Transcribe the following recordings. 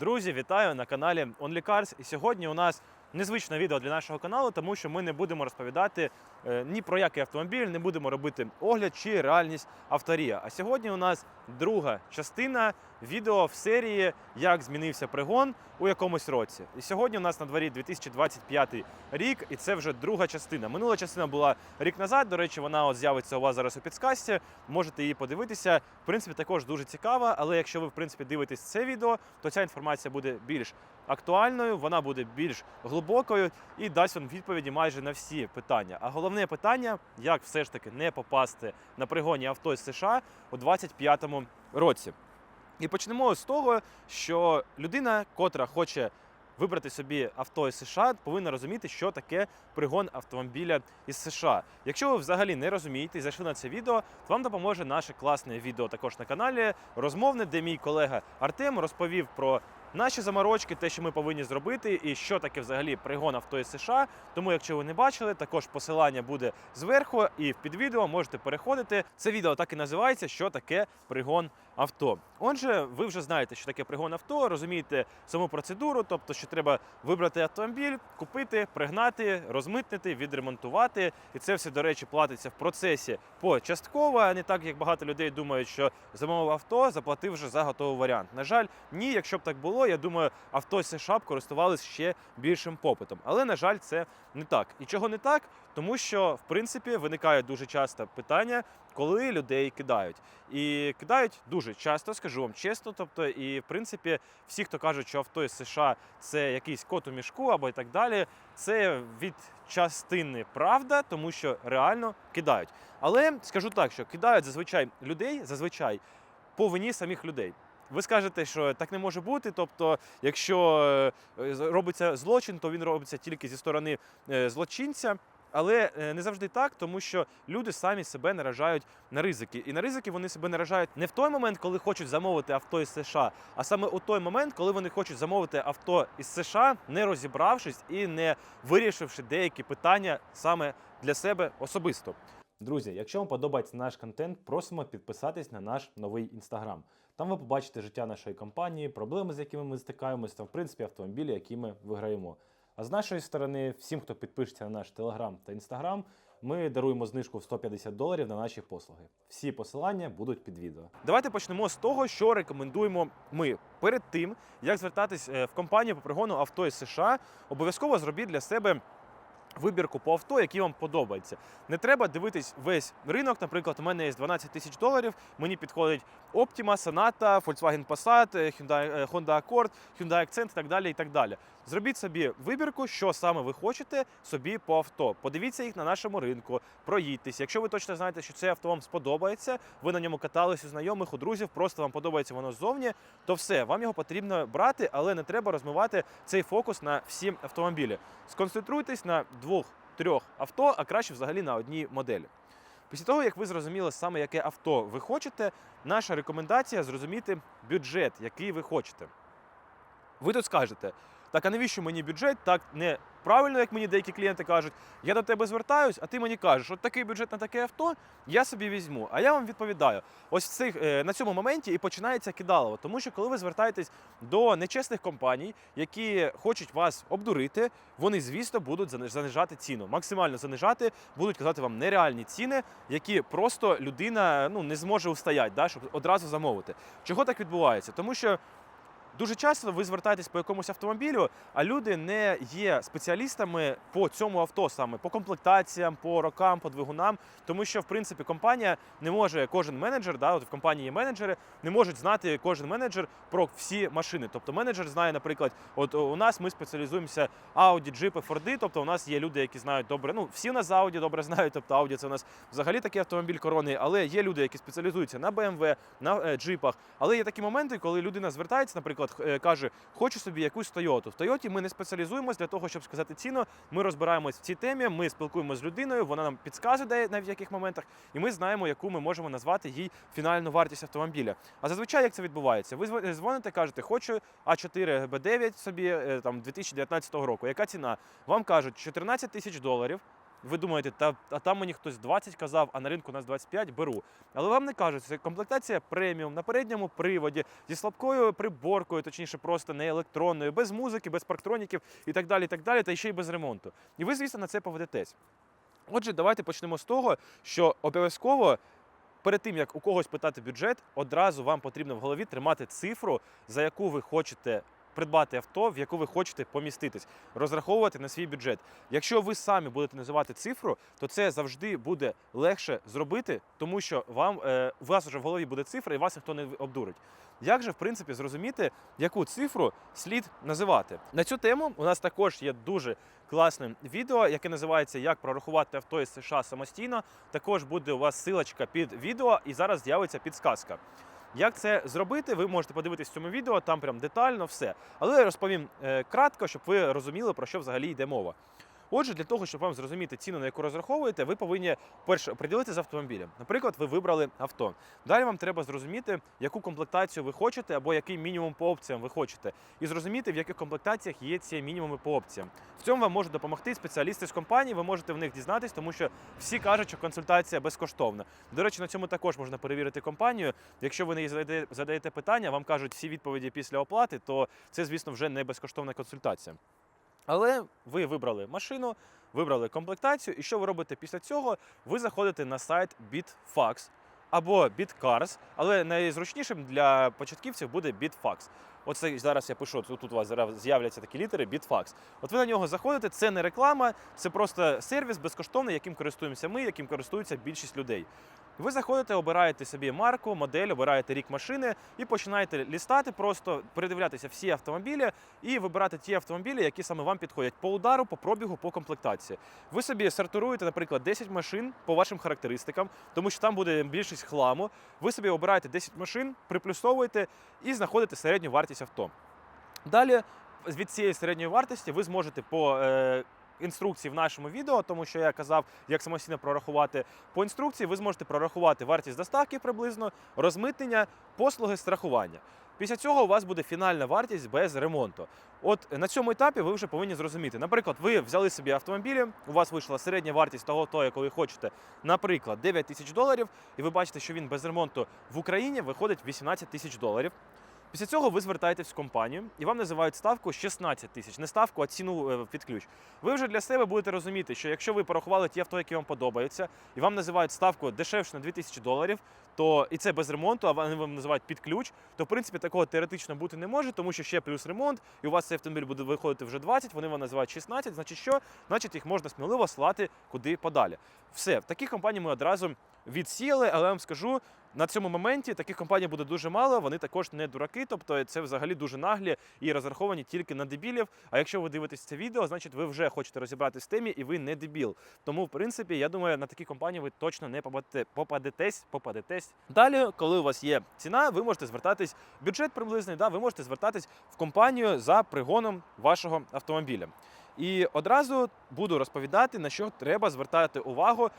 Друзі, вітаю на каналі OnlyCars. І сьогодні у нас незвичне відео для нашого каналу, тому що ми не будемо розповідати е, ні про який автомобіль, не будемо робити огляд чи реальність авторія. А сьогодні у нас друга частина відео в серії Як змінився пригон у якомусь році. І сьогодні у нас на дворі 2025 рік, і це вже друга частина. Минула частина була рік назад. До речі, вона от з'явиться у вас зараз у підсказці. Можете її подивитися. В принципі, також дуже цікава. Але якщо ви в принципі дивитесь це відео, то ця інформація буде більш актуальною, вона буде більш глибокою і дасть вам відповіді майже на всі питання. А головне питання, як все ж таки не попасти на пригоні авто з США у 2025 році. І почнемо з того, що людина, котра хоче вибрати собі авто із США, повинна розуміти, що таке пригон автомобіля із США. Якщо ви взагалі не розумієте і зайшли на це відео, то вам допоможе наше класне відео також на каналі розмовне, де мій колега Артем розповів про наші заморочки, те, що ми повинні зробити, і що таке взагалі пригон авто із США. Тому, якщо ви не бачили, також посилання буде зверху, і під відео можете переходити. Це відео так і називається, що таке пригон авто. Отже, ви вже знаєте, що таке пригон авто, розумієте саму процедуру, тобто, що треба вибрати автомобіль, купити, пригнати, розмитнити, відремонтувати. І це все, до речі, платиться в процесі почастково, а не так, як багато людей думають, що замовив авто, заплатив вже за готовий варіант. На жаль, ні, якщо б так було, я думаю, авто США б користувалися ще більшим попитом. Але, на жаль, це не так. І чого не так? Тому що, в принципі, виникає дуже часто питання, коли людей кидають. І кидають дуже часто, скажу вам чесно. Тобто, і в принципі, всі, хто кажуть, що авто із США це якийсь кот у мішку або і так далі, це від частини правда, тому що реально кидають. Але скажу так, що кидають зазвичай людей, зазвичай по вині самих людей. Ви скажете, що так не може бути. Тобто, якщо е, робиться злочин, то він робиться тільки зі сторони е, злочинця. Але е, не завжди так, тому що люди самі себе наражають на ризики. І на ризики вони себе наражають не в той момент, коли хочуть замовити авто із США, а саме у той момент, коли вони хочуть замовити авто із США, не розібравшись і не вирішивши деякі питання саме для себе особисто. Друзі, якщо вам подобається наш контент, просимо підписатись на наш новий інстаграм. Там ви побачите життя нашої компанії, проблеми, з якими ми стикаємося, та в принципі автомобілі, які ми виграємо. А з нашої сторони, всім, хто підпишеться на наш телеграм та інстаграм, ми даруємо знижку в 150 доларів на наші послуги. Всі посилання будуть під відео. Давайте почнемо з того, що рекомендуємо ми перед тим, як звертатись е, в компанію по пригону авто із США. Обов'язково зробіть для себе вибірку по авто, які вам подобаються. Не треба дивитись весь ринок. Наприклад, у мене є 12 тисяч доларів. Мені підходить Optima, Sonata, Volkswagen Passat, е, Hyundai, е, Honda Accord, Hyundai Accent і так далі. І так далі. Зробіть собі вибірку, що саме ви хочете собі по авто. Подивіться їх на нашому ринку, проїдьтесь. Якщо ви точно знаєте, що це авто вам сподобається, ви на ньому катались у знайомих, у друзів, просто вам подобається воно ззовні, то все, вам його потрібно брати, але не треба розмивати цей фокус на всі автомобілі. Сконцентруйтесь на двох-трьох авто, а краще взагалі на одній моделі. Після того, як ви зрозуміли саме, яке авто ви хочете, наша рекомендація зрозуміти бюджет, який ви хочете. Ви тут скажете, так а навіщо мені бюджет? Так не правильно, як мені деякі клієнти кажуть. Я до тебе звертаюсь, а ти мені кажеш, от такий бюджет на таке авто я собі візьму. А я вам відповідаю, ось в цих, е, на цьому моменті і починається кидалово. Тому що коли ви звертаєтесь до нечесних компаній, які хочуть вас обдурити, вони, звісно, будуть занижати ціну, максимально занижати, будуть казати вам нереальні ціни, які просто людина ну, не зможе устояти, да, щоб одразу замовити. Чого так відбувається? Тому що. Дуже часто ви звертаєтесь по якомусь автомобілю, а люди не є спеціалістами по цьому авто саме по комплектаціям, по рокам, по двигунам. Тому що в принципі компанія не може, кожен менеджер, да, от в компанії є менеджери, не можуть знати кожен менеджер про всі машини. Тобто менеджер знає, наприклад, от у нас ми спеціалізуємося Audi, Jeep, Ford, тобто у нас є люди, які знають добре. Ну всі у нас Audi добре знають. Тобто Audi це у нас взагалі такий автомобіль корони, але є люди, які спеціалізуються на BMW, на е, джипах. Але є такі моменти, коли людина звертається, наприклад, х- е, каже, хочу собі якусь Toyota. В Тойоті ми не спеціалізуємось для того, щоб сказати ціну. Ми розбираємось в цій темі, ми спілкуємося з людиною, вона нам підказує навіть в яких моментах, і ми знаємо, яку ми можемо назвати їй фінальну вартість автомобіля. А зазвичай як це відбувається? Ви дзвоните, кажете, хочу А4 Б9 собі е, там 2019 року. Яка ціна? Вам кажуть 14 тисяч доларів. Ви думаєте, та а там мені хтось 20 казав, а на ринку у нас 25, беру. Але вам не кажуть, це комплектація преміум на передньому приводі зі слабкою приборкою, точніше, просто не електронною, без музики, без парктроніків і так далі, і так далі, та ще й без ремонту. І ви, звісно, на це поведетесь. Отже, давайте почнемо з того, що обов'язково перед тим, як у когось питати бюджет, одразу вам потрібно в голові тримати цифру, за яку ви хочете придбати авто, в яку ви хочете поміститись, розраховувати на свій бюджет. Якщо ви самі будете називати цифру, то це завжди буде легше зробити, тому що вам е, у вас вже в голові буде цифра, і вас ніхто не обдурить. Як же, в принципі, зрозуміти, яку цифру слід називати? На цю тему у нас також є дуже класне відео, яке називається Як прорахувати авто із США самостійно. Також буде у вас силочка під відео, і зараз з'явиться підсказка. Як це зробити, ви можете подивитись в цьому відео, там прям детально все. Але я розповім е, кратко, щоб ви розуміли, про що взагалі йде мова. Отже, для того, щоб вам зрозуміти ціну, на яку розраховуєте, ви повинні перше приділити з автомобілем. Наприклад, ви вибрали авто. Далі вам треба зрозуміти, яку комплектацію ви хочете, або який мінімум по опціям ви хочете, і зрозуміти, в яких комплектаціях є ці мінімуми по опціям. В цьому вам можуть допомогти спеціалісти з компанії. Ви можете в них дізнатись, тому що всі кажуть, що консультація безкоштовна. До речі, на цьому також можна перевірити компанію. Якщо ви не задаєте- питання, вам кажуть всі відповіді після оплати, то це, звісно, вже не безкоштовна консультація. Але ви вибрали машину, вибрали комплектацію, і що ви робите після цього? Ви заходите на сайт BitFax або BitCars, але найзручнішим для початківців буде BitFax. Оце зараз я пишу, тут у вас зараз з'являться такі літери BitFax. От ви на нього заходите, це не реклама, це просто сервіс безкоштовний, яким користуємося ми, яким користується більшість людей. Ви заходите, обираєте собі марку, модель, обираєте рік машини і починаєте лістати, просто передивлятися всі автомобілі і вибирати ті автомобілі, які саме вам підходять по удару, по пробігу, по комплектації. Ви собі сортируєте, наприклад, 10 машин по вашим характеристикам, тому що там буде більшість хламу. Ви собі обираєте 10 машин, приплюсовуєте і знаходите середню вартість авто. Далі від цієї середньої вартості ви зможете по е, інструкції в нашому відео, тому що я казав, як самостійно прорахувати. По інструкції ви зможете прорахувати вартість доставки приблизно, розмитнення, послуги страхування. Після цього у вас буде фінальна вартість без ремонту. От на цьому етапі ви вже повинні зрозуміти. Наприклад, ви взяли собі автомобілі, у вас вийшла середня вартість того, того, яку ви хочете, наприклад, 9 тисяч доларів, і ви бачите, що він без ремонту в Україні виходить 18 тисяч доларів. Після цього ви звертаєтесь в компанію і вам називають ставку 16 тисяч, не ставку, а ціну е, під ключ. Ви вже для себе будете розуміти, що якщо ви порахували ті авто, які вам подобаються, і вам називають ставку дешевше на 2000 доларів, то і це без ремонту, а вони вам називають під ключ, то в принципі такого теоретично бути не може, тому що ще плюс ремонт, і у вас цей автомобіль буде виходити вже 20, вони вам називають 16, значить що? Значить їх можна сміливо слати куди подалі. Все, в таких компаній ми одразу відсіяли, але я вам скажу, на цьому моменті таких компаній буде дуже мало. Вони також не дураки, тобто це взагалі дуже наглі і розраховані тільки на дебілів. А якщо ви дивитесь це відео, значить ви вже хочете розібратися в темі і ви не дебіл. Тому, в принципі, я думаю, на такі компанії ви точно не попадете, попадетесь, попадетесь. Далі, коли у вас є ціна, ви можете звертатись бюджет приблизний, да, ви можете звертатись в компанію за пригоном вашого автомобіля. І одразу буду розповідати, на що треба звертати увагу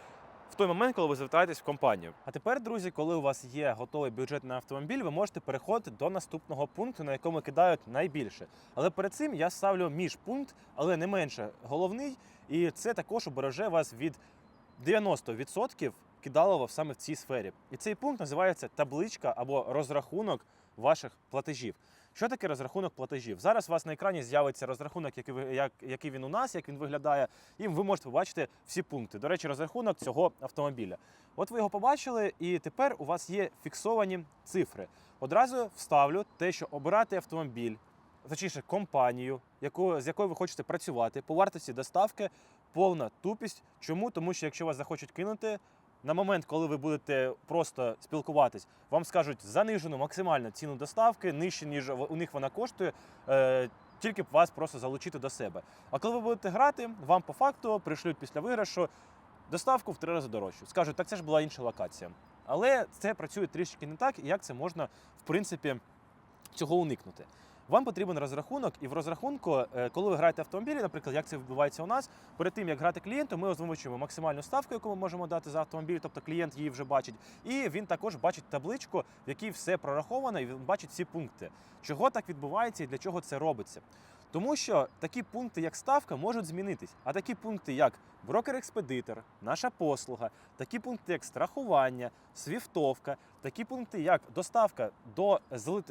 в той момент, коли ви звертаєтесь в компанію. А тепер, друзі, коли у вас є готовий бюджет на автомобіль, ви можете переходити до наступного пункту, на якому кидають найбільше. Але перед цим я ставлю міжпункт, але не менше головний, і це також убереже вас від 90% кидалово саме в цій сфері. І цей пункт називається табличка або розрахунок ваших платежів. Що таке розрахунок платежів? Зараз у вас на екрані з'явиться розрахунок, який, як, який він у нас, як він виглядає, і ви можете побачити всі пункти. До речі, розрахунок цього автомобіля. От ви його побачили, і тепер у вас є фіксовані цифри. Одразу вставлю те, що обирати автомобіль, точніше компанію, яку, з якою ви хочете працювати, по вартості доставки повна тупість. Чому? Тому що якщо вас захочуть кинути. На момент, коли ви будете просто спілкуватись, вам скажуть занижену максимальну ціну доставки, нижче, ніж у них вона коштує, е, тільки б вас просто залучити до себе. А коли ви будете грати, вам по факту пришлють після виграшу доставку в три рази дорожчу. Скажуть, так це ж була інша локація. Але це працює трішки не так, і як це можна, в принципі, цього уникнути. Вам потрібен розрахунок, і в розрахунку, е, коли ви граєте автомобілі, наприклад, як це відбувається у нас, перед тим як грати клієнту, ми озвучуємо максимальну ставку, яку ми можемо дати за автомобіль, тобто клієнт її вже бачить, і він також бачить табличку, в якій все прораховано, і він бачить всі пункти. Чого так відбувається і для чого це робиться? Тому що такі пункти, як ставка, можуть змінитись. А такі пункти, як брокер-експедитор, наша послуга, такі пункти, як страхування, свіфтовка, такі пункти, як доставка до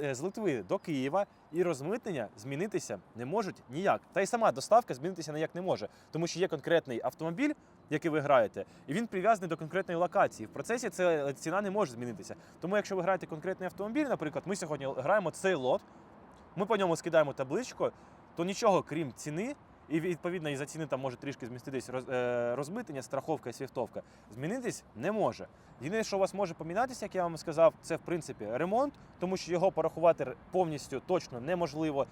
е, з Литви до Києва і розмитнення змінитися не можуть ніяк. Та й сама доставка змінитися ніяк не може, тому що є конкретний автомобіль, який ви граєте, і він прив'язаний до конкретної локації. В процесі це ціна не може змінитися. Тому, якщо ви граєте конкретний автомобіль, наприклад, ми сьогодні граємо цей лот, ми по ньому скидаємо табличку, то нічого крім ціни. І відповідно із за ціни там може трішки зміститись е, розмитнення, страховка і свіфтовка. Змінитись не може. Єдине, що у вас може помінятися, як я вам сказав, це в принципі ремонт, тому що його порахувати повністю точно неможливо.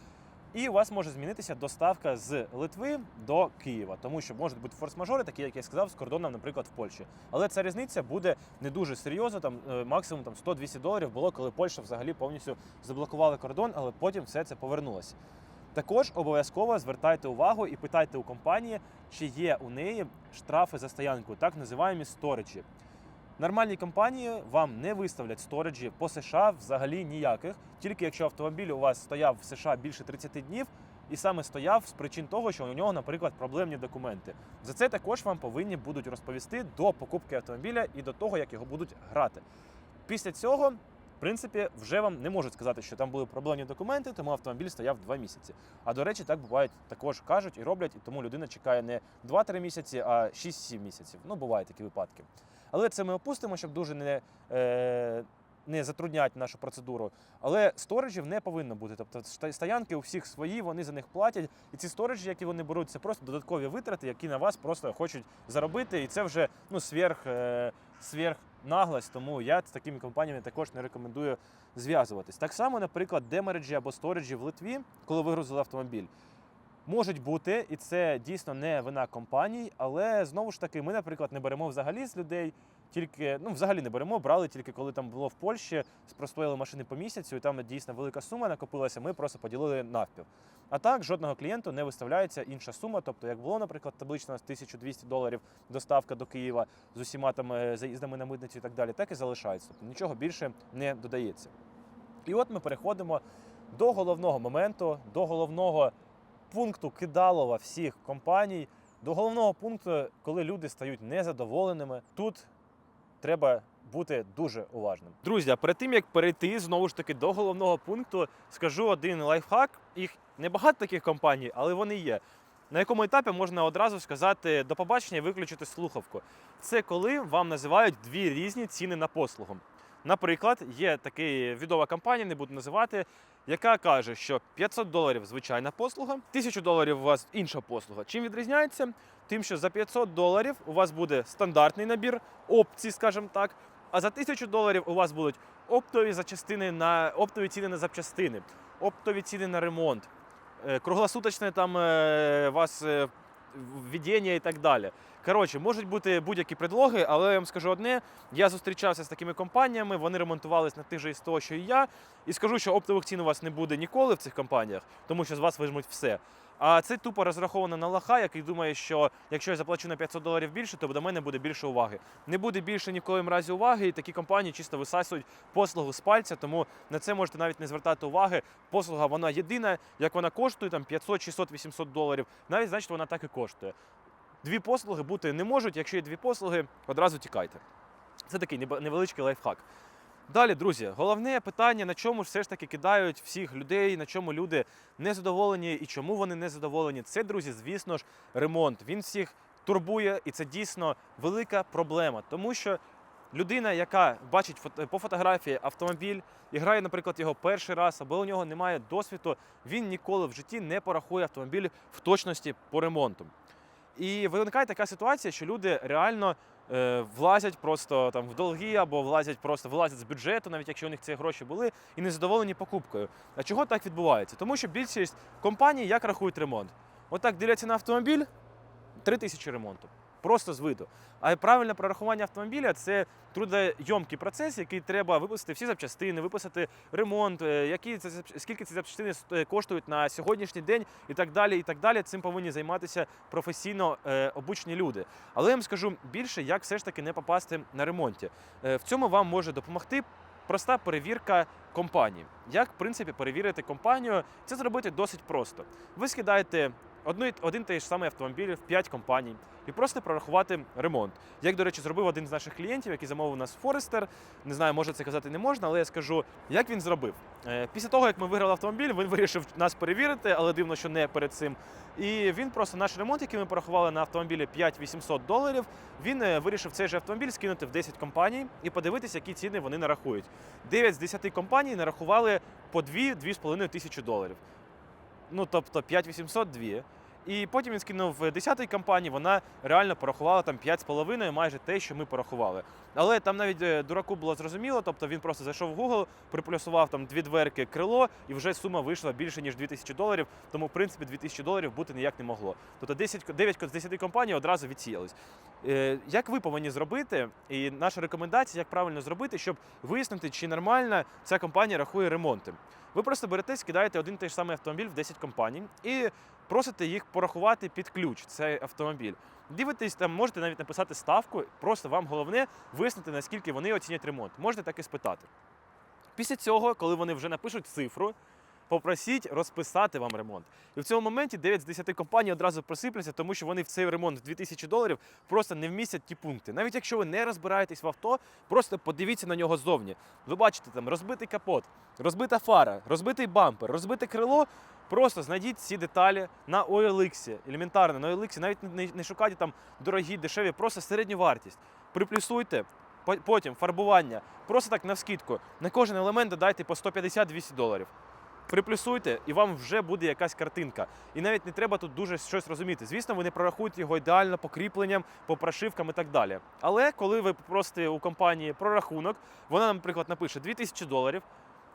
І у вас може змінитися доставка з Литви до Києва, тому що можуть бути форс-мажори, такі, як я сказав, з кордоном, наприклад, в Польщі. Але ця різниця буде не дуже серйозна. Там е, максимум там 100-200 доларів було, коли Польща взагалі повністю заблокувала кордон, але потім все це повернулося. Також обов'язково звертайте увагу і питайте у компанії, чи є у неї штрафи за стоянку, так називаємо сториджі. Нормальні компанії вам не виставлять сториджі по США взагалі ніяких, тільки якщо автомобіль у вас стояв в США більше 30 днів і саме стояв з причин того, що у нього, наприклад, проблемні документи. За це також вам повинні будуть розповісти до покупки автомобіля і до того, як його будуть грати. Після цього, принципі, вже вам не можуть сказати, що там були проблемні документи, тому автомобіль стояв 2 місяці. А до речі, так бувають також кажуть і роблять, і тому людина чекає не 2-3 місяці, а 6-7 місяців. Ну, бувають такі випадки. Але це ми опустимо, щоб дуже не, е, не затрудняти нашу процедуру. Але сториджів не повинно бути. Тобто стоянки у всіх свої, вони за них платять. І ці сториджі, які вони беруть, це просто додаткові витрати, які на вас просто хочуть заробити. І це вже ну, сверх, е, сверх наглость. Тому я з такими компаніями також не рекомендую зв'язуватись. Так само, наприклад, демереджі або сториджі в Литві, коли вигрузили автомобіль. Можуть бути, і це дійсно не вина компаній, але знову ж таки, ми, наприклад, не беремо взагалі з людей, тільки ну взагалі не беремо, брали тільки коли там було в Польщі, спростоїли машини по місяцю, і там дійсно велика сума накопилася. Ми просто поділили навпіл. А так жодного клієнту не виставляється інша сума. Тобто, як було, наприклад, таблично 1200 доларів доставка до Києва з усіма там е, заїздами на митницю і так далі, так і залишається. Тобто нічого більше не додається. І от ми переходимо до головного моменту, до головного пункту кидалова всіх компаній, до головного пункту, коли люди стають незадоволеними. Тут треба бути дуже уважним. Друзі, перед тим як перейти знову ж таки до головного пункту, скажу один лайфхак. Їх небагато таких компаній, але вони є. На якому етапі можна одразу сказати до побачення і виключити слухавку. Це коли вам називають дві різні ціни на послугу. Наприклад, є така відома компанія, не буду називати, яка каже, що 500 доларів звичайна послуга, 1000 доларів у вас інша послуга. Чим відрізняється? Тим, що за 500 доларів у вас буде стандартний набір опцій, скажімо так. А за 1000 доларів у вас будуть оптові запчастини на оптові ціни на запчастини, оптові ціни на ремонт, е, круглосуточне там е, вас е, введення і так далі. Коротше, можуть бути будь-які предлоги, але я вам скажу одне: я зустрічався з такими компаніями, вони ремонтувались на тих же того, що і я. І скажу, що оптових цін у вас не буде ніколи в цих компаніях, тому що з вас вижмуть все. А це тупо розраховано на лоха, який думає, що якщо я заплачу на 500 доларів більше, то до мене буде більше уваги. Не буде більше ні в коїм разі уваги, і такі компанії чисто висасують послугу з пальця, тому на це можете навіть не звертати уваги. Послуга вона єдина, як вона коштує, там 500, 600, 800 доларів. Навіть значить вона так і коштує. Дві послуги бути не можуть. Якщо є дві послуги, одразу тікайте. Це такий невеличкий лайфхак. Далі, друзі, головне питання, на чому все ж таки кидають всіх людей, на чому люди незадоволені і чому вони незадоволені. Це, друзі, звісно ж, ремонт. Він всіх турбує, і це дійсно велика проблема, тому що. Людина, яка бачить по фотографії автомобіль і грає, наприклад, його перший раз, або у нього немає досвіду, він ніколи в житті не порахує автомобіль в точності по ремонту. І виникає така ситуація, що люди реально влазять просто там в долги або влазять просто вилазять з бюджету, навіть якщо у них ці гроші були, і не задоволені покупкою. А чого так відбувається? Тому що більшість компаній як рахують ремонт? Отак дивляться на автомобіль 3 тисячі ремонту. Просто з виду. А правильне прорахування автомобіля це трудойомкий процес, який треба виписати всі запчастини, виписати ремонт, е, які це скільки ці запчастини ст- коштують на сьогоднішній день і так далі. І так далі. Цим повинні займатися професійно е, обучені люди. Але я вам скажу більше, як все ж таки не попасти на ремонті. Е, в цьому вам може допомогти проста перевірка компанії. Як, в принципі, перевірити компанію? Це зробити досить просто. Ви скидаєте один той ж самий автомобіль в 5 компаній і просто прорахувати ремонт. Як, до речі, зробив один з наших клієнтів, який замовив у нас Форестер. Не знаю, може це казати не можна, але я скажу, як він зробив. Е, Після того, як ми виграли автомобіль, він вирішив нас перевірити, але дивно, що не перед цим. І він просто наш ремонт, який ми порахували на автомобілі 5800 доларів, він е, вирішив цей же автомобіль скинути в 10 компаній і подивитися, які ціни вони нарахують. 9 з 10 компаній нарахували по 2-2,5 тисячі доларів. Ну, тобто 5800 – 2. І потім він скинув 10-й компанії, вона реально порахувала там 5,5, майже те, що ми порахували. Але там навіть е, дураку було зрозуміло, тобто він просто зайшов в Google, приплюсував там дві дверки крило, і вже сума вийшла більше, ніж 2000 доларів, тому в принципі 2000 доларів бути ніяк не могло. Тобто 10, 9 з 10 компаній одразу відсіялись. Е, Як ви повинні зробити, і наша рекомендація, як правильно зробити, щоб вияснити, чи нормально ця компанія рахує ремонти. Ви просто берете, скидаєте один той ж самий автомобіль в 10 компаній і просите їх порахувати під ключ цей автомобіль. Дивитесь, там можете навіть написати ставку, просто вам головне виснати, наскільки вони оцінять ремонт. Можете так і спитати. Після цього, коли вони вже напишуть цифру, попросіть розписати вам ремонт. І в цьому моменті 9 з 10 компаній одразу просипляться, тому що вони в цей ремонт в 2000 доларів просто не вмістять ті пункти. Навіть якщо ви не розбираєтесь в авто, просто подивіться на нього ззовні. Ви бачите там розбитий капот, розбита фара, розбитий бампер, розбите крило. Просто знайдіть ці деталі на OLX, елементарно на OLX, навіть не, шукайте там дорогі, дешеві, просто середню вартість. Приплюсуйте, потім фарбування, просто так навскидку. На кожен елемент додайте по 150-200 доларів. Приплюсуйте, і вам вже буде якась картинка. І навіть не треба тут дуже щось розуміти. Звісно, вони прорахують його ідеально по кріпленням, по прошивкам і так далі. Але коли ви попросите у компанії прорахунок, вона, наприклад, напише 2000 доларів.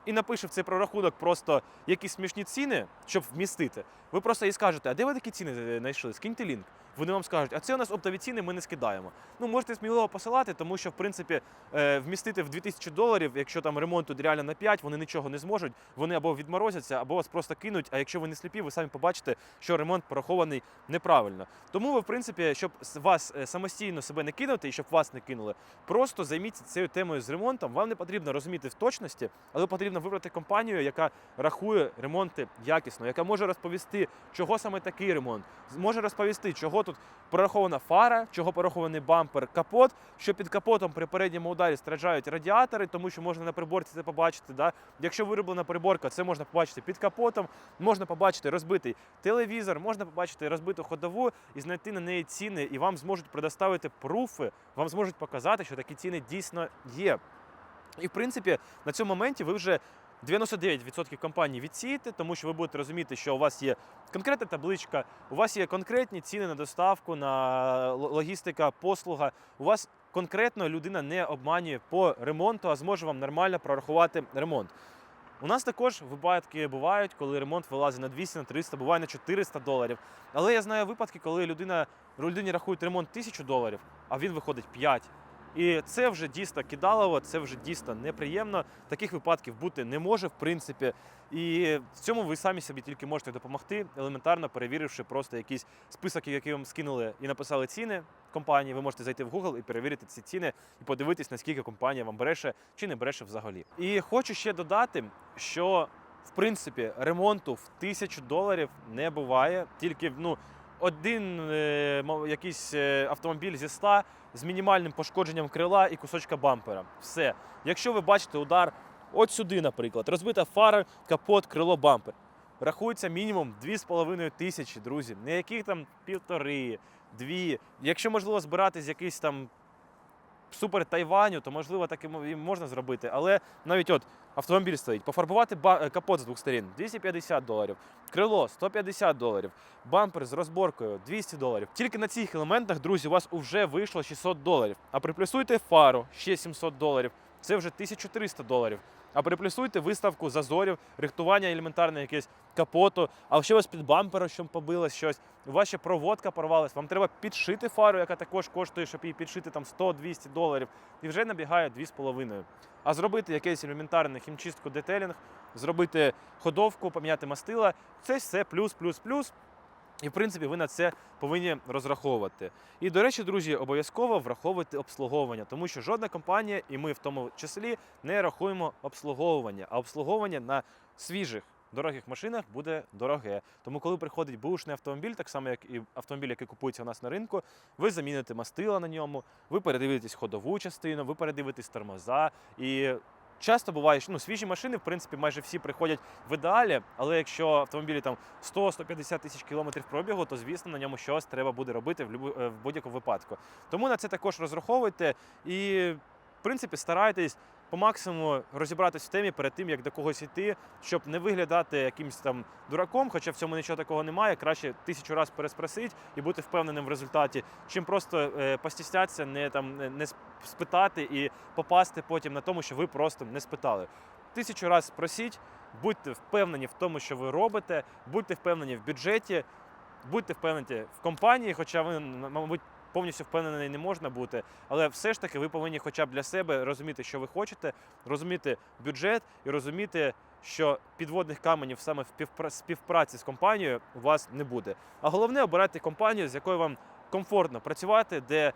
І напише в цей прорахунок просто якісь смішні ціни, щоб вмістити. Ви просто їй скажете, а де ви такі ціни е, знайшли? Скиньте лінк. Вони вам скажуть, а це у нас оптові ціни, ми не скидаємо. Ну, можете сміливо посилати, тому що, в принципі, е, вмістити в 2000 доларів, якщо там ремонт тут реально на 5, вони нічого не зможуть. Вони або відморозяться, або вас просто кинуть. А якщо ви не сліпі, ви самі побачите, що ремонт порахований неправильно. Тому ви, в принципі, щоб вас е, самостійно себе не кинути і щоб вас не кинули, просто займіться цією темою з ремонтом. Вам не потрібно розуміти в точності, але потрібно вибрати компанію, яка рахує ремонти якісно, яка може розповісти, чого саме такий ремонт, може розповісти, чого тут прорахована фара, чого порахований бампер, капот, що під капотом при передньому ударі страждають радіатори, тому що можна на приборці це побачити. Да? Якщо вироблена приборка, це можна побачити під капотом, можна побачити розбитий телевізор, можна побачити розбиту ходову і знайти на неї ціни, і вам зможуть предоставити пруфи, вам зможуть показати, що такі ціни дійсно є. І в принципі на цьому моменті ви вже 99% компаній відсієте, тому що ви будете розуміти, що у вас є конкретна табличка, у вас є конкретні ціни на доставку, на логістика, послуга. У вас конкретно людина не обманює по ремонту, а зможе вам нормально прорахувати ремонт. У нас також випадки бувають, коли ремонт вилазить на 200, на 300, буває на 400 доларів. Але я знаю випадки, коли людина людині рахують ремонт 1000 доларів, а він виходить 5. І це вже дійсно кидалово, це вже дійсно неприємно. Таких випадків бути не може, в принципі. І в цьому ви самі собі тільки можете допомогти, елементарно перевіривши просто якийсь список, який вам скинули і написали ціни компанії. Ви можете зайти в Google і перевірити ці ціни і подивитись, наскільки компанія вам бреше чи не бреше взагалі. І хочу ще додати, що в принципі ремонту в тисячу доларів не буває, тільки ну. Один е, якийсь е, автомобіль зі 100 з мінімальним пошкодженням крила і кусочка бампера. Все. Якщо ви бачите удар от сюди, наприклад, розбита фара, капот, крило, бампер. Рахується мінімум 2,5 тисячі, друзі. Не яких там півтори, дві. Якщо можливо збирати з якийсь там супер Тайваню, то можливо так і можна зробити. Але навіть от автомобіль стоїть, пофарбувати е, капот з двох сторін 250 доларів, крило 150 доларів, бампер з розборкою 200 доларів. Тільки на цих елементах, друзі, у вас вже вийшло 600 доларів. А приплюсуйте фару ще 700 доларів. Це вже 1300 доларів. А приплюсуйте виставку зазорів, рихтування елементарне якесь капоту, а ще вас під бампером що побилось щось. У вас ще проводка порвалась. Вам треба підшити фару, яка також коштує, щоб її підшити там 100-200 доларів. І вже набігає 2,5. А зробити якийсь елементарний хімчистку детелінг, зробити ходовку, поміняти мастила це все плюс, плюс, плюс. І, в принципі, ви на це повинні розраховувати. І, до речі, друзі, обов'язково враховуйте обслуговування, тому що жодна компанія, і ми в тому числі, не рахуємо обслуговування, а обслуговування на свіжих. Дорогих машинах буде дороге. Тому, коли приходить бушний автомобіль, так само як і автомобіль, який купується у нас на ринку, ви заміните мастила на ньому, ви передивитесь ходову частину, ви передивитесь тормоза. І часто буває, що ну, свіжі машини, в принципі, майже всі приходять в ідеалі, але якщо автомобілі там 100-150 тисяч кілометрів пробігу, то звісно на ньому щось треба буде робити в, е, в будь-якому випадку. Тому на це також розраховуйте і, в принципі, старайтесь по максимуму розібратись в темі перед тим, як до когось йти, щоб не виглядати якимось там дураком, хоча в цьому нічого такого немає. Краще тисячу разів переспросити і бути впевненим в результаті, чим просто е, постіснятися, не там не- спитати і попасти потім на тому, що ви просто не спитали. Тисячу разів спросіть, будьте впевнені в тому, що ви робите, будьте впевнені в бюджеті, будьте впевнені в компанії, хоча ви, мабуть, повністю впевнений не можна бути, але все ж таки ви повинні хоча б для себе розуміти, що ви хочете, розуміти бюджет і розуміти, що підводних каменів саме в співпраці з компанією у вас не буде. А головне обирати компанію, з якою вам комфортно працювати, де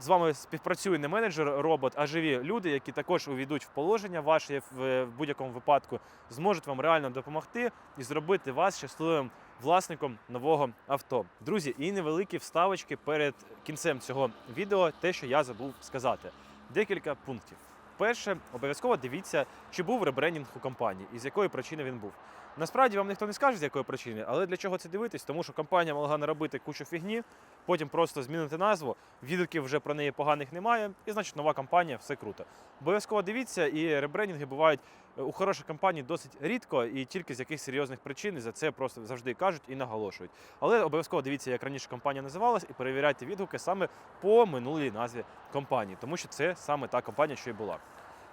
з вами співпрацює не менеджер, робот, а живі люди, які також увійдуть в положення ваше в будь-якому випадку, зможуть вам реально допомогти і зробити вас щасливим власником нового авто. Друзі, і невеликі вставочки перед кінцем цього відео, те, що я забув сказати. Декілька пунктів. Перше, обов'язково дивіться, чи був ребрендінг у компанії і з якої причини він був. Насправді вам ніхто не скаже, з якої причини, але для чого це дивитись? Тому що компанія могла наробити кучу фігні, потім просто змінити назву, відгуків вже про неї поганих немає, і значить нова компанія, все круто. Обов'язково дивіться, і ребрендінги бувають е, у хороших компаній досить рідко і тільки з якихось серйозних причин, і за це просто завжди кажуть і наголошують. Але обов'язково дивіться, як раніше компанія називалась, і перевіряйте відгуки саме по минулій назві компанії, тому що це саме та компанія, що й була.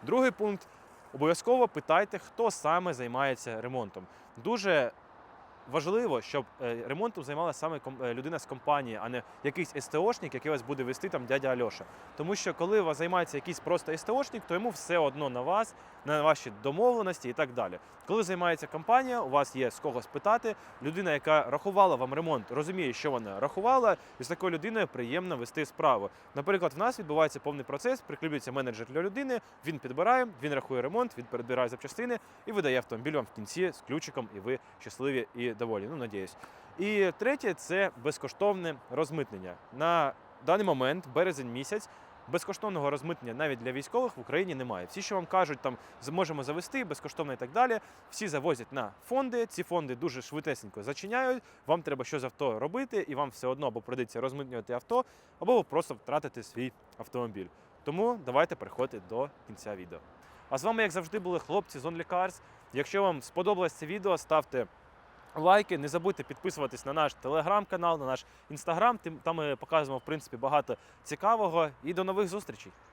Другий пункт. Обов'язково питайте, хто саме займається ремонтом. Дуже важливо, щоб е, ремонтом займалася саме е, людина з компанії, а не якийсь СТОшник, який вас буде вести там дядя Альоша. Тому що коли вас займається якийсь просто СТОшник, то йому все одно на вас, на ваші домовленості і так далі. Коли займається компанія, у вас є з кого спитати. Людина, яка рахувала вам ремонт, розуміє, що вона рахувала, і з такою людиною приємно вести справу. Наприклад, в нас відбувається повний процес, прикріплюється менеджер для людини, він підбирає, він рахує ремонт, він підбирає запчастини і видає автомобіль вам в кінці з ключиком, і ви щасливі і доволі. Ну, надіюсь. І третє це безкоштовне розмитнення. На даний момент, березень місяць. Безкоштовного розмитнення навіть для військових в Україні немає. Всі, що вам кажуть, там зможемо завести безкоштовно і так далі. Всі завозять на фонди. Ці фонди дуже швидесенько зачиняють. Вам треба щось авто робити, і вам все одно або прийдеться розмитнювати авто, або просто втратите свій автомобіль. Тому давайте переходити до кінця відео. А з вами, як завжди, були хлопці з Only Cars. Якщо вам сподобалось це відео, ставте лайки. Не забудьте підписуватись на наш телеграм-канал, на наш інстаграм. Там ми показуємо в принципі багато цікавого. І до нових зустрічей.